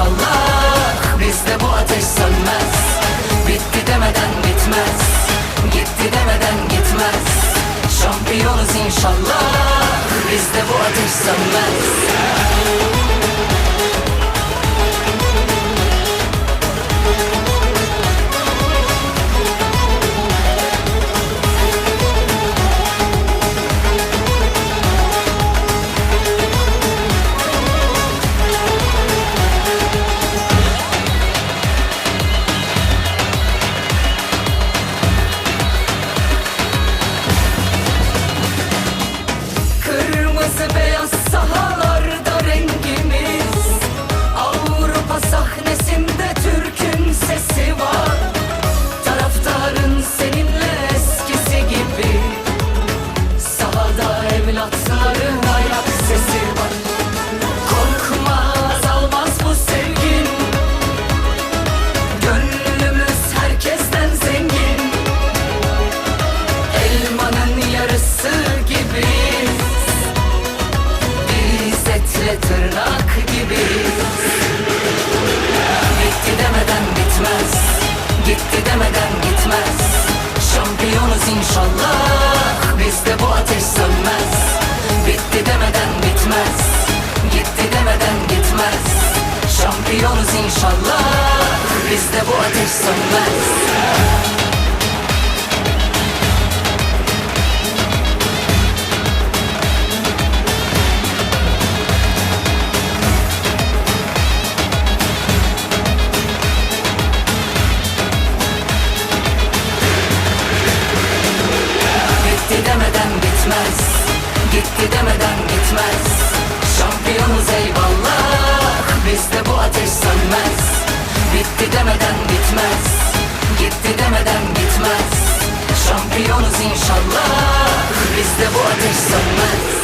inşallah. Bizde bu ateş sönmez. Bitti demeden bitmez. Gitti demeden gitmez. Şampiyonuz inşallah. Bizde bu ateş sönmez Etle tırnak gibiyiz Bitti demeden bitmez. Gitti demeden gitmez. Şampiyonuz inşallah. Bizde bu ateş sönmez. Bitti demeden bitmez. Gitti demeden gitmez. Şampiyonuz inşallah. Bizde bu ateş sönmez bitmez Gitti demeden gitmez. Şampiyonuz eyvallah. Bizde bu ateş sönmez. Bitti demeden bitmez Gitti demeden gitmez. Şampiyonuz inşallah. Bizde bu ateş sönmez